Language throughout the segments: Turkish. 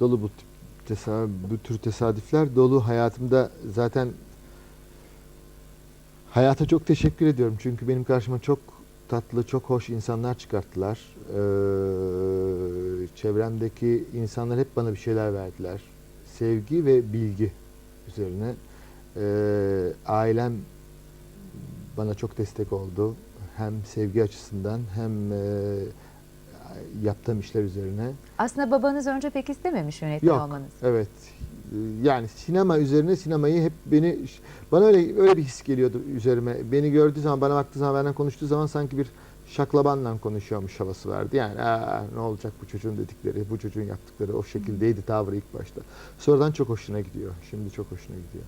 dolu bu tip tesa- bu tür tesadüfler dolu hayatımda zaten hayata çok teşekkür ediyorum çünkü benim karşıma çok tatlı, çok hoş insanlar çıkarttılar. Ee, çevremdeki insanlar hep bana bir şeyler verdiler. Sevgi ve bilgi üzerine. Ee, ailem bana çok destek oldu. Hem sevgi açısından hem e, yaptığım işler üzerine. Aslında babanız önce pek istememiş yönetmen Yok. olmanız. Evet. Ee, Yani sinema üzerine sinemayı hep beni bana öyle öyle bir his geliyordu üzerime. Beni gördüğü zaman bana baktığı zaman benden konuştuğu zaman sanki bir şaklabanla konuşuyormuş havası vardı. Yani Aa, ne olacak bu çocuğun dedikleri, bu çocuğun yaptıkları o şekildeydi tavrı ilk başta. Sonradan çok hoşuna gidiyor. Şimdi çok hoşuna gidiyor.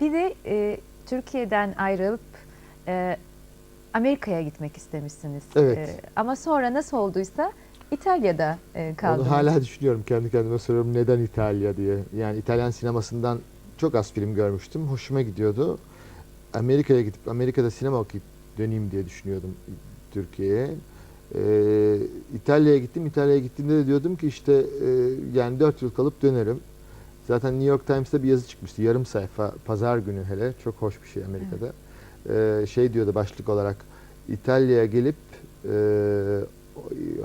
Bir de e, Türkiye'den ayrılıp e, Amerika'ya gitmek istemişsiniz. Evet. E, ama sonra nasıl olduysa İtalya'da e, kaldınız. Onu hala düşünüyorum kendi kendime soruyorum neden İtalya diye. Yani İtalyan sinemasından çok az film görmüştüm. Hoşuma gidiyordu. Amerika'ya gidip Amerika'da sinema okuyup döneyim diye düşünüyordum Türkiye'ye. Ee, İtalya'ya gittim. İtalya'ya gittiğimde de diyordum ki işte e, yani 4 yıl kalıp dönerim. Zaten New York Times'ta bir yazı çıkmıştı. Yarım sayfa pazar günü hele. Çok hoş bir şey Amerika'da. Ee, şey diyordu başlık olarak İtalya'ya gelip e,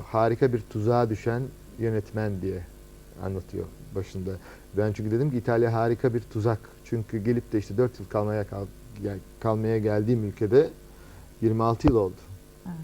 harika bir tuzağa düşen yönetmen diye anlatıyor başında. Ben çünkü dedim ki İtalya harika bir tuzak. Çünkü gelip de işte 4 yıl kalmaya kal, kalmaya geldiğim ülkede 26 yıl oldu. Evet.